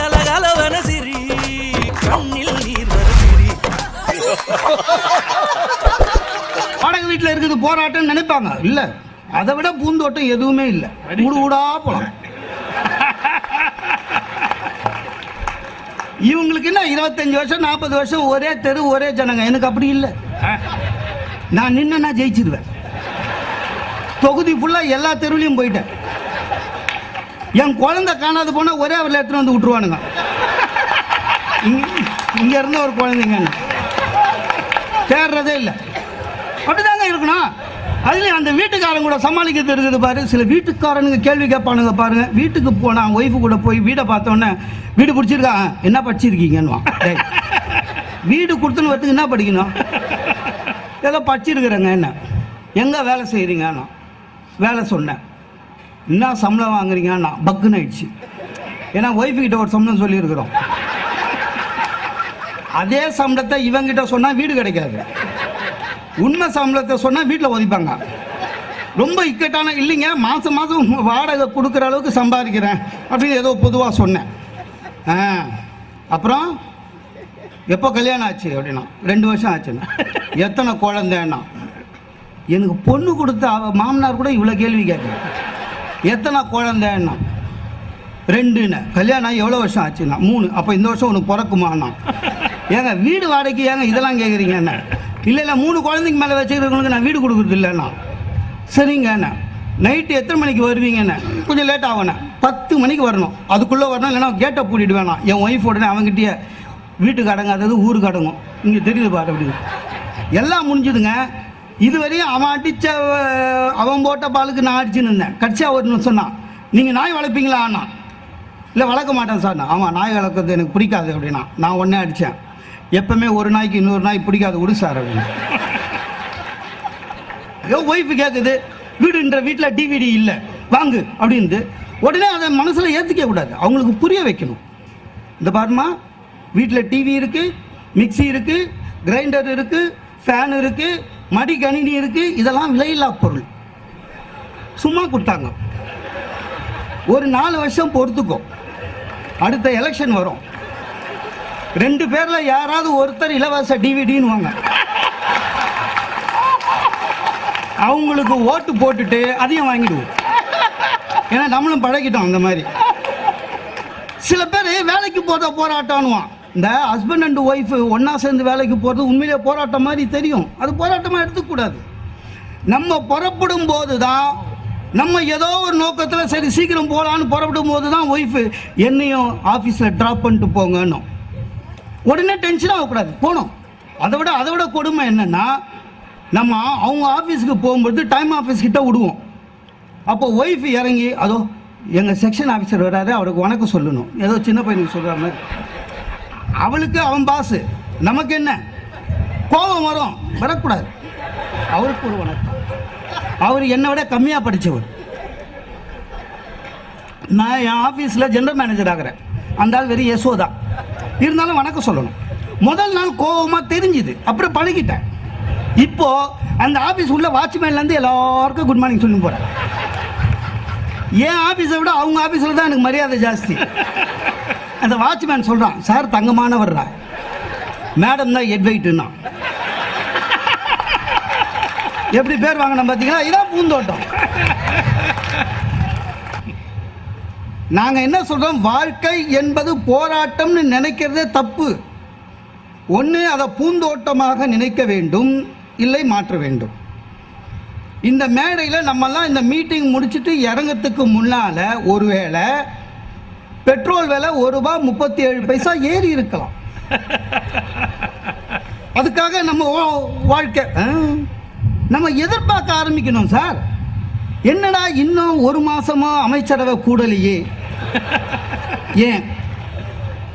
கலகலவன சிரி கண்ணில் நீர் வர சிரி. வாடகை வீட்டில் இருக்குது போராட்டம் நினைப்பாங்க. இல்ல. அதை விட பூந்தோட்டம் எதுவுமே இல்லை. ஊடு ஊடா போலாம். இவங்களுக்கு என்ன இருபத்தஞ்சு வருஷம் நாற்பது வருஷம் ஒரே தெரு ஒரே ஜனங்க. எனக்கு அப்படி இல்லை. நான் நின்று நான் ஜெயிச்சிருவேன். தொகுதி ஃபுல்லா எல்லா தெருவுலையும் போயிட்டேன். என் குழந்தை காணாது போனா ஒரே அவரில் எடுத்துட்டு வந்து விட்டுருவானுங்க. இங்க இருந்த ஒரு குழந்தைங்க. தேடுறதே இல்லை. அப்படிதாங்க இருக்கணும். அதுலேயும் அந்த வீட்டுக்காரங்க கூட சமாளிக்கிறது இருக்குது பாரு. சில வீட்டுக்காரனுங்க கேள்வி கேட்பானுங்க பாருங்க. வீட்டுக்கு போனா ஒய்ஃபு கூட போய் வீடை பார்த்தோன்னே வீடு பிடிச்சிருக்கா? என்ன படிச்சிருக்கீங்கன்னுவான் வீடு கொடுத்துன்னு வரதுக்கு என்ன படிக்கணும்? ஏதோ படிச்சிருக்கிறேங்க என்ன. எங்க வேலை செய்கிறீங்கன்னா வேலை சொன்னேன். என்ன சம்பளம் வாங்குறீங்கன்னா பக்குன்னு ஆயிடுச்சு. ஏன்னா ஒய்ஃபுகிட்ட ஒரு சம்பளம் சொல்லியிருக்கிறோம். அதே சம்பளத்தை இவங்கிட்ட சொன்னால் வீடு கிடைக்காது. உண்மை சம்பளத்தை சொன்னால் வீட்டில் ஒதிப்பாங்க. ரொம்ப இக்கட்டான இல்லைங்க மாதம் மாதம் வாடகை கொடுக்குற அளவுக்கு சம்பாதிக்கிறேன் அப்படின்னு ஏதோ பொதுவாக சொன்னேன். ஆ அப்புறம் எப்போ கல்யாணம் ஆச்சு அப்படின்னா ரெண்டு வருஷம் ஆச்சுன்னா. எத்தனை குழந்தைன்னா. எனக்கு பொண்ணு கொடுத்த மாமனார் கூட இவ்வளோ கேள்வி கேட்குறேன் எத்தனை குழந்தைன்னா? ரெண்டுன்னு. கல்யாணம் ஆகி எவ்வளோ வருஷம் ஆச்சுண்ணா மூணு. அப்போ இந்த வருஷம் ஒன்று பிறக்குமாண்ணா ஏங்க வீடு வாடகைக்கு ஏங்க இதெல்லாம் கேட்குறீங்க என்ன? இல்லை இல்லை மூணு குழந்தைங்க மேலே வச்சுக்கிறவங்களுக்கு நான் வீடு கொடுக்குறது இல்லைண்ணா சரிங்கண்ணா நைட்டு எத்தனை மணிக்கு வருவீங்கண்ணே கொஞ்சம் லேட் ஆகண்ணே பத்து மணிக்கு வரணும். அதுக்குள்ளே வரணும் இல்லைன்னா கேட்டை பூட்டிட்டு வேணாம். என் ஒய்ஃப் உடனே அவங்ககிட்டயே வீட்டுக்கு அடங்காதது ஊருக்கு அடங்கும். இங்கே தெரியுது பாரு அப்படின்னு எல்லாம் முடிஞ்சுதுங்க. இதுவரையும் அவன் அடித்த அவன் போட்ட பாலுக்கு நான் அடிச்சுன்னு இருந்தேன். கட்சியாக ஒரு சொன்னான் நீங்கள் நாய் வளர்ப்பீங்களா? அண்ணா. இல்லை வளர்க்க மாட்டேன் சார். நான் ஆமாம் நாய் வளர்க்குறது எனக்கு பிடிக்காது அப்படின்னா நான் உடனே அடித்தேன் எப்பவுமே ஒரு நாய்க்கு இன்னொரு நாய் பிடிக்காது விடு சார் அப்படின்னு. ஐயோ ஒய்ஃபு கேட்குது வீடுன்ற வீட்டில் டிவிடி இல்லை வாங்கு அப்படின்ட்டு உடனே அதை மனசில் ஏற்றுக்க கூடாது. அவங்களுக்கு புரிய வைக்கணும். இந்த பாருமா வீட்டில் டிவி இருக்குது மிக்சி இருக்குது கிரைண்டர் இருக்குது ஃபேன் இருக்குது மடிக்கணினி இருக்குது இருக்கு இதெல்லாம் விலையில்லா பொருள். சும்மா கொடுத்தாங்க. ஒரு நாலு வருஷம் பொறுத்துக்கோ. அடுத்த எலெக்ஷன் வரும். ரெண்டு பேர்ல யாராவது ஒருத்தர் இலவச டிவிடின்னு வாங்க. அவங்களுக்கு ஓட்டு போட்டுட்டு அதையும் வாங்கிடுவோம். ஏன்னா நம்மளும் பழகிட்டோம் அந்த மாதிரி. சில பேர் வேலைக்கு போத போராட்டம்னுவான். இந்த ஹஸ்பண்ட் அண்ட் ஒய்ஃப் ஒன்றா சேர்ந்து வேலைக்கு போகிறது உண்மையிலே போராட்டம் மாதிரி தெரியும். அது போராட்டமாக எடுத்துக்கூடாது. நம்ம புறப்படும் போது தான் நம்ம ஏதோ ஒரு நோக்கத்தில் சரி சீக்கிரம் போகலான்னு புறப்படும் போது தான் ஒய்ஃபு என்னையும் ஆஃபீஸில் ட்ராப் பண்ணிட்டு போங்கன்னும் உடனே டென்ஷன் ஆகக்கூடாது. போகணும். அதை விட அதை விட கொடுமை என்னென்னா நம்ம அவங்க ஆஃபீஸுக்கு போகும்பொழுது டைம் ஆஃபீஸ் கிட்ட விடுவோம். அப்போ ஒய்ஃப் இறங்கி அதோ எங்கள் செக்ஷன் ஆஃபீஸர் வராரு அவருக்கு வணக்கம் சொல்லணும். ஏதோ சின்ன பையனுக்கு சொல்கிற மாதிரி. அவளுக்கு அவன் பாசு நமக்கு என்ன? கோபம் வரும். வரக்கூடாது. அவருக்கு ஒரு வணக்கம். அவர் என்னை விட கம்மியாக படித்தவர் நான் என் ஆஃபீஸில் ஜென்ரல் மேனேஜர் ஆகிறேன். அந்த ஆள் வெறும் யசோதா. இருந்தாலும் வணக்கம் சொல்லணும். முதல் நாள் கோபமாக தெரிஞ்சுது. அப்புறம் பழகிட்டேன். இப்போ அந்த ஆஃபீஸ் உள்ள வாட்ச்மேன்லேருந்து எல்லாருக்கும் குட் மார்னிங் சொல்லி போகிறேன் என் ஆஃபீஸை விட அவங்க ஆஃபீஸில் தான் எனக்கு மரியாதை ஜாஸ்தி. அந்த வாட்ச்மேன் சொல்கிறான் சார் தங்கமானவர்ரா மேடம் தான் ஹெட் எப்படி பேர் வாங்கினோம் பார்த்தீங்கன்னா இதான் பூந்தோட்டம். நாங்க என்ன சொல்றோம்? வாழ்க்கை என்பது போராட்டம்னு நினைக்கிறதே தப்பு. ஒன்று அதை பூந்தோட்டமாக நினைக்க வேண்டும் இல்லை மாற்ற வேண்டும். இந்த மேடையில் நம்மெல்லாம் இந்த மீட்டிங் முடிச்சுட்டு இறங்கத்துக்கு முன்னால் ஒருவேளை பெட்ரோல் விலை ஒரு ரூபாய் முப்பத்தி ஏழு பைசா ஏறி இருக்கலாம். அதுக்காக நம்ம வாழ்க்கை நம்ம எதிர்பார்க்க ஆரம்பிக்கணும் சார். என்னடா இன்னும் ஒரு மாசமா அமைச்சரவை கூடலையே? ஏன்?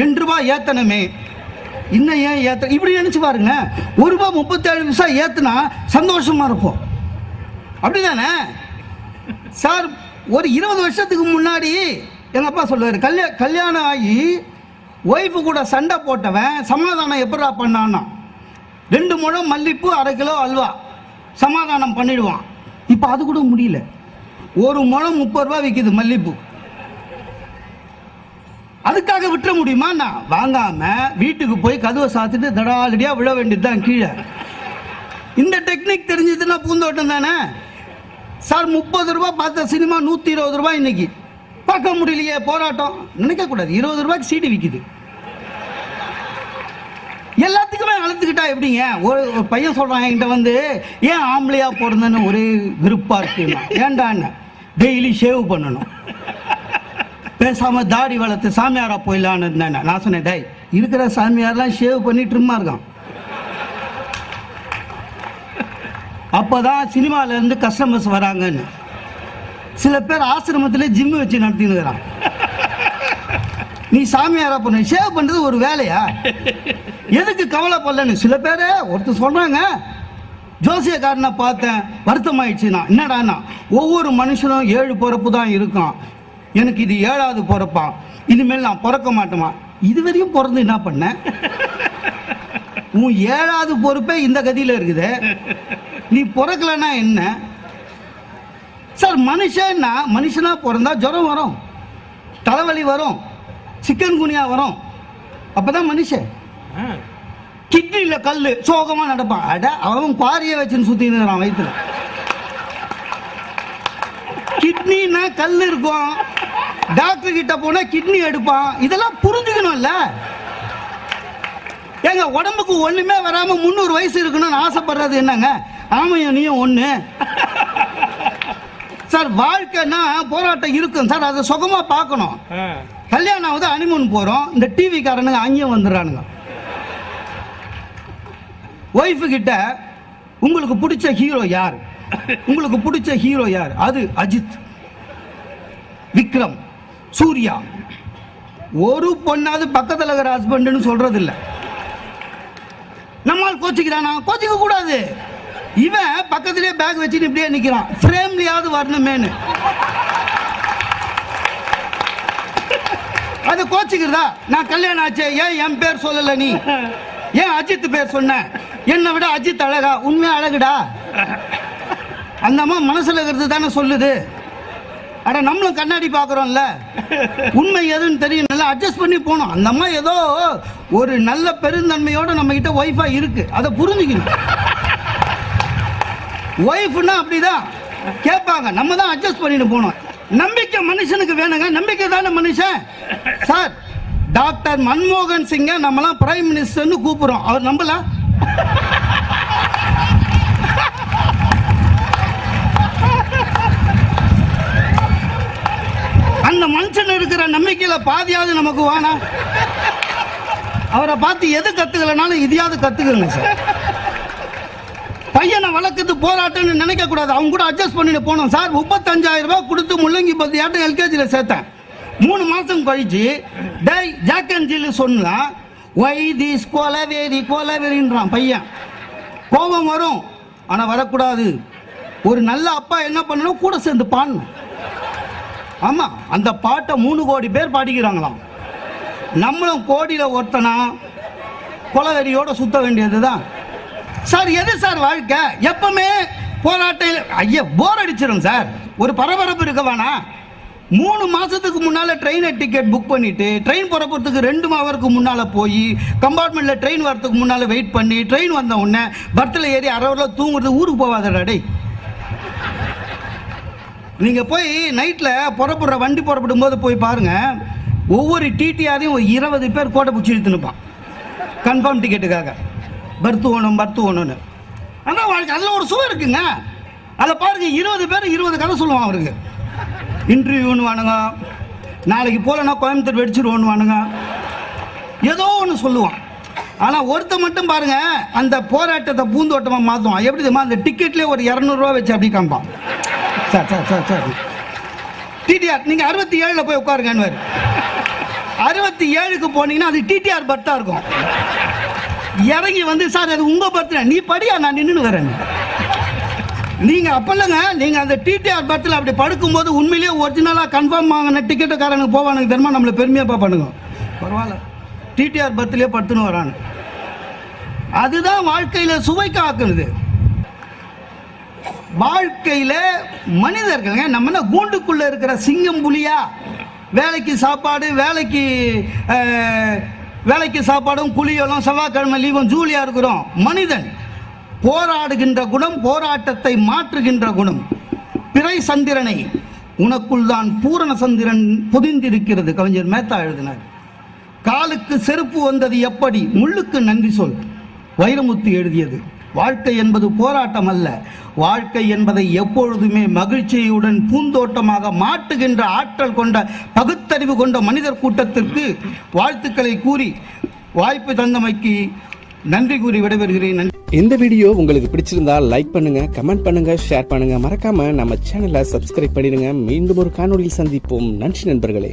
ரெண்டு ரூபாய் ஏத்தனமே இன்னும் ஏன் ஏத்த இப்படி நினைச்சு பாருங்க. ஒரு ரூபாய் முப்பத்தேழு பைசா ஏத்துனா சந்தோஷமா இருப்போம். அப்படிதானே? சார் ஒரு இருபது வருஷத்துக்கு முன்னாடி என்னப்பா அப்பா சொல்லுவாரு? கல்யா கல்யாணம் ஆகி ஒய்ஃபு கூட சண்டை போட்டவன் சமாதானம் எப்படா பண்ணான்னா? ரெண்டு முழம் மல்லிப்பூ அரை கிலோ அல்வா சமாதானம் பண்ணிடுவான். இப்போ அது கூட முடியல. ஒரு முழம் முப்பது ரூபா விற்கிது மல்லிப்பூ. அதுக்காக விட்டுற முடியுமா நான் வாங்காம வீட்டுக்கு போய் கதவை சாத்திட்டு தடாலடியா விழ வேண்டியதுதான் கீழே. இந்த டெக்னிக் தெரிஞ்சதுன்னா பூந்தோட்டம் தானே? சார் முப்பது ரூபா பார்த்த சினிமா நூற்றி இருபது ரூபாய் இன்னைக்கு. பார்க்க முடியலையே போராட்டம். நினைக்க கூடாது. இருபது ரூபாய்க்கு சீடு விற்கிது எல்லாத்துக்குமே அழுத்துக்கிட்டா எப்படிங்க? ஒரு ஒரு பையன் சொல்றான் என்கிட்ட வந்து ஏன் ஆம்பளையா பிறந்தேன்னு ஒரே விருப்பா இருக்குன்னா ஏன்டான்னு டெய்லி ஷேவ் பண்ணணும். பேசாம தாடி வளர்த்து சாமியாரா போயிடலான்னு இருந்தேன் நான். சொன்னேன் டேய் இருக்கிற சாமியார்லாம் ஷேவ் பண்ணி ட்ரிம்மாக இருக்கான். அப்போ தான் இருந்து கஸ்டமர்ஸ் வராங்கன்னு. சில பேர் ஆசிரமத்தில் ஜிம் வச்சு நடத்தினுக்கிறான் நீ சாமியாரா பண்ண சேவ் பண்றது ஒரு வேலையா? எதுக்கு கவலைப்படலன்னு சில பேர் ஒருத்தர் சொல்றாங்க ஜோசியக்காரனை பார்த்தேன் வருத்தமாயிடுச்சுன்னா என்னடாண்ணா ஒவ்வொரு மனுஷனும் ஏழு பிறப்பு தான் இருக்கும் எனக்கு இது ஏழாவது பிறப்பான் இனிமேல் நான் பிறக்க மாட்டேமா இதுவரையும் பிறந்து என்ன பண்ண? உன் ஏழாவது பொறுப்பே இந்த கதியில இருக்குது. நீ பிறக்கலன்னா என்ன? சார் மனுஷன்னா மனுஷனா பிறந்தா ஜுரம் வரும். தலைவலி வரும். சிக்கன் குனியா வரும். அப்பதான் மனுஷன். கிட்னில கல்லு சோகமா நடப்பான். அட அவன் பாரிய வச்சுன்னு இருக்கிறான் வயிற்றுல கிட்னினா கல் இருக்கும். டாக்டர் கிட்ட போனா கிட்னி எடுப்பான். இதெல்லாம் புரிஞ்சுக்கணும்ல. ஏங்க உடம்புக்கு ஒண்ணுமே வராம முந்நூறு வயசு இருக்கணும்னு ஆசைப்படுறது என்னங்க? ஆமையும் நீயும் ஒண்ணு. சார் வாழ்க்கைன்னா போராட்டம் இருக்கும் சார். அதை சுகமா பார்க்கணும். கல்யாணம் ஆகுது அனிமூன் போறோம். இந்த டிவி காரனுங்க அங்கேயும் வந்துடுறானுங்க. ஒய்ஃபு கிட்ட உங்களுக்கு பிடிச்ச ஹீரோ யார்? உங்களுக்கு பிடிச்ச ஹீரோ யார்? அது அஜித். விக்ரம். சூர்யா. ஒரு பொண்ணாவது பக்கத்துல இருக்கிற ஹஸ்பண்ட்னு சொல்றது இல்ல நம்மால் கோச்சிக்கிறானா? கோச்சிக்க கூடாது இவன் பக்கத்திலே பேக் வச்சுட்டு இப்படியே நிக்கிறான். ஃப்ரேம்லயாவது வரணுமேனு அது கோச்சுக்கிறதா? நான் கல்யாணம் ஆச்சே. ஏன் என் பேர் சொல்லல நீ? ஏன் அஜித் பேர் சொன்ன? என்னை விட அஜித் அழகா? உண்மையா அழகுடா? அந்த அம்மா மனசுல இருக்கிறது தானே சொல்லுது. அட நம்மளும் கண்ணாடி பார்க்குறோம்ல. உண்மை எதுன்னு தெரியும். நல்லா அட்ஜஸ்ட் பண்ணி போகணும். அந்த அம்மா ஏதோ ஒரு நல்ல பெருந்தன்மையோட நம்ம கிட்ட ஒய்ஃபா இருக்கு. அதை புரிஞ்சுக்கணும். ஒய்ஃப்னா அப்படிதான். கேட்பாங்க. நம்ம தான் அட்ஜஸ்ட் பண்ணிட்டு போகணும். நம்பிக்கை மனுஷனுக்கு வேணுங்க. நம்பிக்கை தானே மனுஷன்? சார் டாக்டர் மன்மோகன் சிங்க நம்மலாம் பிரைம் மினிஸ்டர்னு கூப்பிடுறோம். அவர் நம்பல? அந்த மனுஷன் இருக்கிற நம்பிக்கையில பாதியாவது நமக்கு வேணாம் அவரை பார்த்து எது கத்துக்கலனாலும் இதையாவது கத்துக்கங்க சார். பையனை வளர்க்குறது போராட்டம்னு நினைக்க கூடாது. அவங்க கூட அட்ஜஸ்ட் பண்ணிட்டு போனோம். சார் முப்பத்தஞ்சாயிரம் ரூபாய் கொடுத்து முள்ளங்கி பத்து ஏட்டம் எல்கேஜியில் சேர்த்தேன். மூணு மாசம் கழிச்சு டேய் ஜாக்கன் அண்ட் ஜில்லு சொன்னா ஒய் திஸ் கொலவேரி கொலவேரின்றான் பையன். கோபம் வரும். ஆனால் வரக்கூடாது. ஒரு நல்ல அப்பா என்ன பண்ணணும்? கூட சேர்ந்து பாடணும். ஆமாம் அந்த பாட்டை மூணு கோடி பேர் பாடிக்கிறாங்களாம். நம்மளும் கோடியில் ஒருத்தனா கொலவெறியோட சுத்த வேண்டியதுதான். சார் எது சார் வாழ்க்கை? எப்பவுமே போராட்டம் ஐயா போர் அடிச்சிடும் சார். ஒரு பரபரப்பு இருக்க வேணாம். மூணு மாதத்துக்கு முன்னால் ட்ரெயினை டிக்கெட் புக் பண்ணிவிட்டு ட்ரெயின் புறப்படுறதுக்கு ரெண்டு ஹவருக்கு முன்னால் போய் கம்பார்ட்மெண்ட்டில் ட்ரெயின் வரத்துக்கு முன்னால் வெயிட் பண்ணி ட்ரெயின் வந்த உடனே பர்த்தில் ஏறி அரை ஹவர்ல தூங்குறது ஊருக்கு போவாதடா டேய். நீங்கள் போய் நைட்டில் புறப்படுற வண்டி புறப்படும் போது போய் பாருங்க ஒவ்வொரு டிடிஆரையும் ஒரு இருபது பேர் கோட்டை பிடிச்சி இழுத்துனுப்பான் கன்ஃபார்ம் டிக்கெட்டுக்காக பர்த்து ஓணும் பர்த்து ஓணும்னு ஆனால் வாழ்க்கை அதில் ஒரு சுவை இருக்குங்க. அதில் பாருங்க இருபது பேர் இருபது கதை சொல்லுவான் அவருக்கு. இன்டர்வியூன்னு வானுங்க. நாளைக்கு போகலன்னா கோயம்புத்தூர் வெடிச்சிருவோன்னு வானுங்க. ஏதோ ஒன்று சொல்லுவான். ஆனால் ஒருத்த மட்டும் பாருங்க அந்த போராட்டத்தை பூந்தோட்டமாக மாற்றுவான் எப்படி தெரியுமா? அந்த டிக்கெட்லேயே ஒரு இரநூறுவா வச்சு அப்படி காமிப்பான் sir sir sir sir. TTR நீங்கள் அறுபத்தி ஏழில் போய் உட்காருங்கன்னு அறுபத்தி ஏழுக்கு போனீங்கன்னா அது டிடிஆர் பர்த்தாக இருக்கும். இறங்கி வந்து சார் அது உங்க பர்த்டே நீ படியா? நான் நின்று வரேன். நீங்க அப்பல்லங்க நீங்க அந்த டிடிஆர் பர்த்தில் அப்படி படுக்கும்போது உண்மையிலேயே ஒரிஜினலா கன்ஃபார்ம் வாங்கின டிக்கெட்டுக்காரனுக்கு போவானுக்கு தெரியுமா? நம்மள பெருமையா பார்ப்பானுங்க. பரவாயில்ல. டிடிஆர் பர்த்லயே படுத்துன்னு வரானு. அதுதான் வாழ்க்கையில சுவைக்க ஆக்குறது வாழ்க்கையில மனிதர்கள்ங்க நம்ம என்ன கூண்டுக்குள்ள இருக்கிற சிங்கம் புலியா? வேலைக்கு சாப்பாடு வேலைக்கு வேலைக்கு சாப்பாடும் குளியலும் செவ்வாய்க்கிழமை லீவும் ஜூலியா இருக்கிறோம். மனிதன் போராடுகின்ற குணம் போராட்டத்தை மாற்றுகின்ற குணம். பிறை சந்திரனை உனக்குள் தான் பூரண சந்திரன் புதிந்திருக்கிறது கவிஞர் மேத்தா எழுதினார். காலுக்கு செருப்பு வந்தது எப்படி? முள்ளுக்கு நன்றி சொல். வைரமுத்து எழுதியது. வாழ்க்கை என்பது போராட்டம் அல்ல வாழ்க்கை என்பதை எப்பொழுதுமே மகிழ்ச்சியுடன் பூந்தோட்டமாக மாட்டுகின்ற ஆற்றல் கொண்ட பகுத்தறிவு கொண்ட மனிதர் கூட்டத்திற்கு வாழ்த்துக்களை கூறி வாய்ப்பு தந்தமைக்கு நன்றி கூறி விடைபெறுகிறேன். நன்றி. இந்த வீடியோ உங்களுக்கு பிடிச்சிருந்தா லைக் பண்ணுங்க கமெண்ட் பண்ணுங்க ஷேர் பண்ணுங்க. மறக்காம நம்ம சேனலை சப்ஸ்கிரைப் பண்ணிடுங்க. மீண்டும் ஒரு காணொலியில் சந்திப்போம். நன்றி நண்பர்களே.